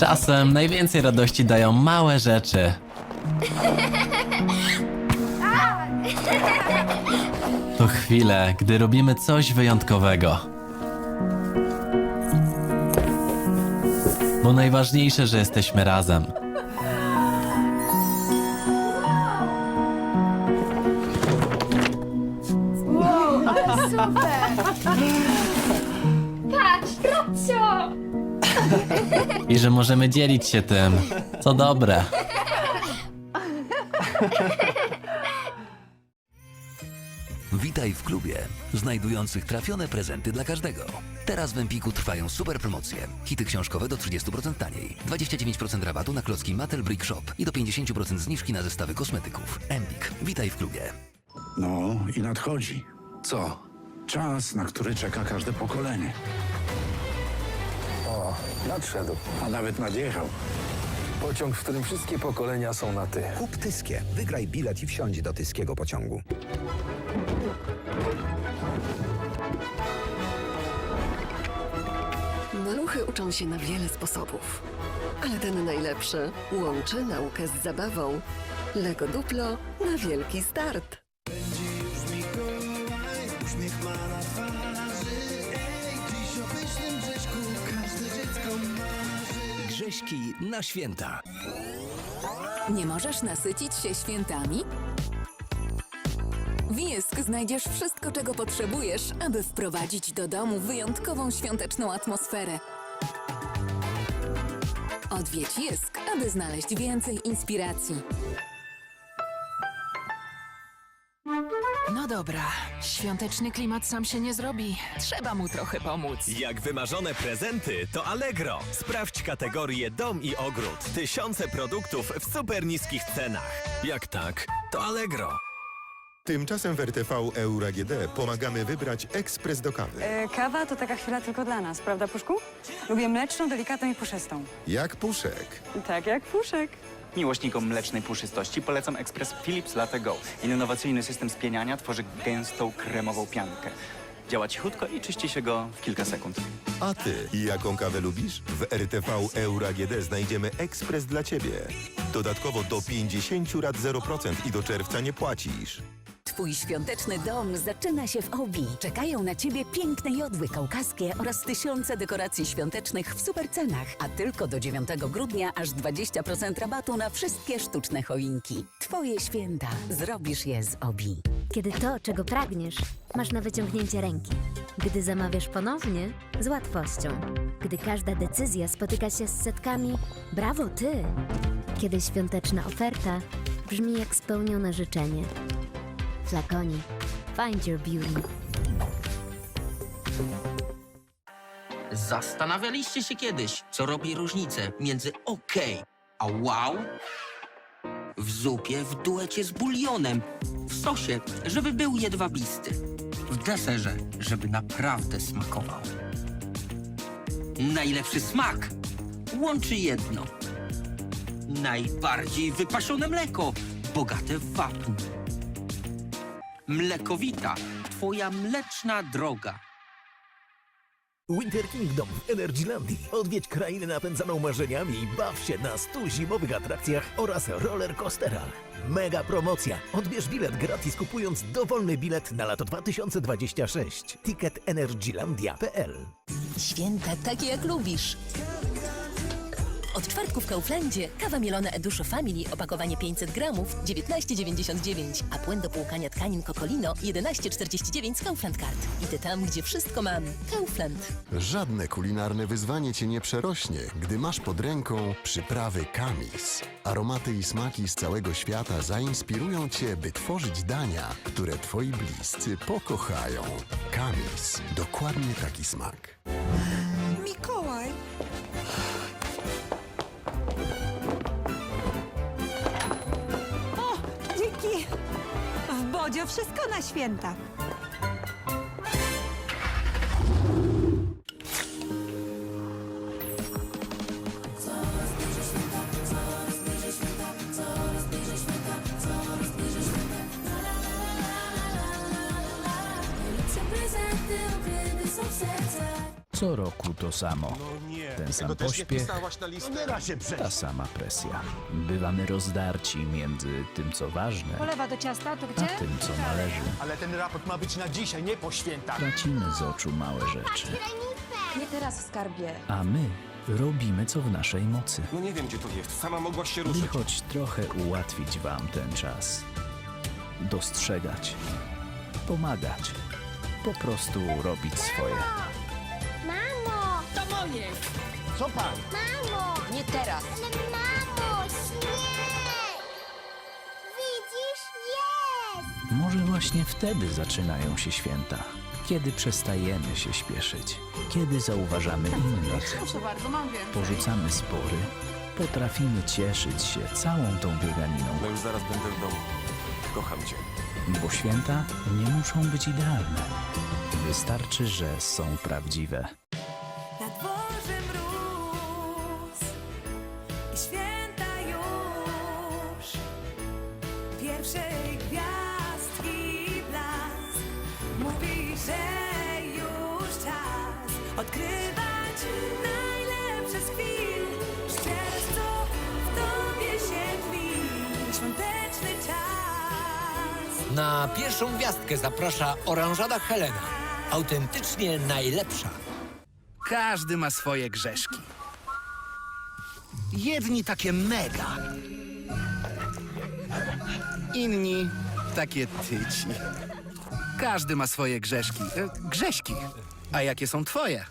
Czasem najwięcej radości dają małe rzeczy. To chwile, gdy robimy coś wyjątkowego. Bo najważniejsze, że jesteśmy razem. Patrz, Robcio! I że możemy dzielić się tym, co dobre. Witaj w klubie, znajdujących trafione prezenty dla każdego. Teraz w Empiku trwają super promocje. Hity książkowe do 30% taniej, 29% rabatu na klocki Mattel Brick Shop i do 50% zniżki na zestawy kosmetyków. Empik, witaj w klubie. No i nadchodzi. Co? Czas, na który czeka każde pokolenie. O, nadszedł. A nawet nadjechał. Pociąg, w którym wszystkie pokolenia są na ty. Kup Tyskie. Wygraj bilet i wsiądź do Tyskiego pociągu. Maluchy uczą się na wiele sposobów, ale ten najlepszy łączy naukę z zabawą. Lego Duplo na wielki start. Grześki na święta. Nie możesz nasycić się świętami? W Jysk znajdziesz wszystko, czego potrzebujesz, aby wprowadzić do domu wyjątkową świąteczną atmosferę. Odwiedź Jysk, aby znaleźć więcej inspiracji. No dobra, świąteczny klimat sam się nie zrobi. Trzeba mu trochę pomóc. Jak wymarzone prezenty, to Allegro. Sprawdź kategorię dom i ogród. Tysiące produktów w super niskich cenach. Jak tak, to Allegro. Tymczasem w RTV Euro AGD pomagamy wybrać ekspres do kawy. E, kawa to taka chwila tylko dla nas, prawda, Puszku? Lubię mleczną, delikatną i puszystą. Jak puszek. Tak jak Puszek. Miłośnikom mlecznej puszystości polecam ekspres Philips Latte Go. Innowacyjny system spieniania tworzy gęstą, kremową piankę. Działa cichutko i czyści się go w kilka sekund. A ty, jaką kawę lubisz? W RTV Euro AGD znajdziemy ekspres dla ciebie. Dodatkowo do 50 lat 0% i do czerwca nie płacisz. Twój świąteczny dom zaczyna się w Obi. Czekają na Ciebie piękne jodły kaukaskie oraz tysiące dekoracji świątecznych w supercenach. A tylko do 9 grudnia aż 20% rabatu na wszystkie sztuczne choinki. Twoje święta. Zrobisz je z Obi. Kiedy to, czego pragniesz, masz na wyciągnięcie ręki. Gdy zamawiasz ponownie, z łatwością. Gdy każda decyzja spotyka się z setkami brawo ty! Kiedy świąteczna oferta brzmi jak spełnione życzenie. Flakoni. Find your beauty. Zastanawialiście się kiedyś, co robi różnicę między OK a wow? W zupie, w duecie z bulionem, w sosie, żeby był jedwabisty, w deserze, żeby naprawdę smakował. Najlepszy smak łączy jedno. Najbardziej wypasione mleko, bogate w wapń. Mlekowita, twoja mleczna droga. Winter Kingdom w Energylandii. Odwiedź krainę napędzaną marzeniami i baw się na 100 zimowych atrakcjach oraz roller coasterach. Mega promocja. Odbierz bilet gratis kupując dowolny bilet na lato 2026. Ticket energylandia.pl Święta takie jak lubisz. Od czwartku w Kauflandzie kawa mielona Eduszo Family opakowanie 500 gramów 19,99, a płyn do płukania tkanin Kokolino 11,49 z Kaufland Card. Idę tam, gdzie wszystko mam. Kaufland. Żadne kulinarne wyzwanie cię nie przerośnie, gdy masz pod ręką przyprawy Kamis. Aromaty i smaki z całego świata zainspirują cię, by tworzyć dania, które twoi bliscy pokochają. Kamis. Dokładnie taki smak. Mikołaj! W Bodzio wszystko na święta. Co roku to samo. Ten sam pośpiech, Nie da się ta sama presja. Bywamy rozdarci między tym, co ważne, Polewa do ciasta, to a gdzie? tym, co należy. Ale ten raport ma być na dzisiaj, nie po świętach. Tracimy z oczu małe rzeczy, Nie teraz w skarbie. a my robimy, co w naszej mocy. No nie wiem, gdzie to jest. Sama mogłaś się by choć trochę ułatwić wam ten czas. Dostrzegać, pomagać, po prostu robić swoje. Co pan? Mamo! Nie teraz. Ale mamo, śnieg! Widzisz? Jest! Może właśnie wtedy zaczynają się święta. Kiedy przestajemy się śpieszyć, kiedy zauważamy innych, Proszę bardzo, mam więcej. porzucamy spory, potrafimy cieszyć się całą tą bieganiną, No już zaraz będę w domu. Kocham cię. bo święta nie muszą być idealne. Wystarczy, że są prawdziwe. Na pierwszą gwiazdkę zaprasza oranżada Helena. Autentycznie najlepsza. Każdy ma swoje grzeszki. Jedni takie mega. Inni takie tyci. Każdy ma swoje grzeszki. E, grześki. A jakie są twoje?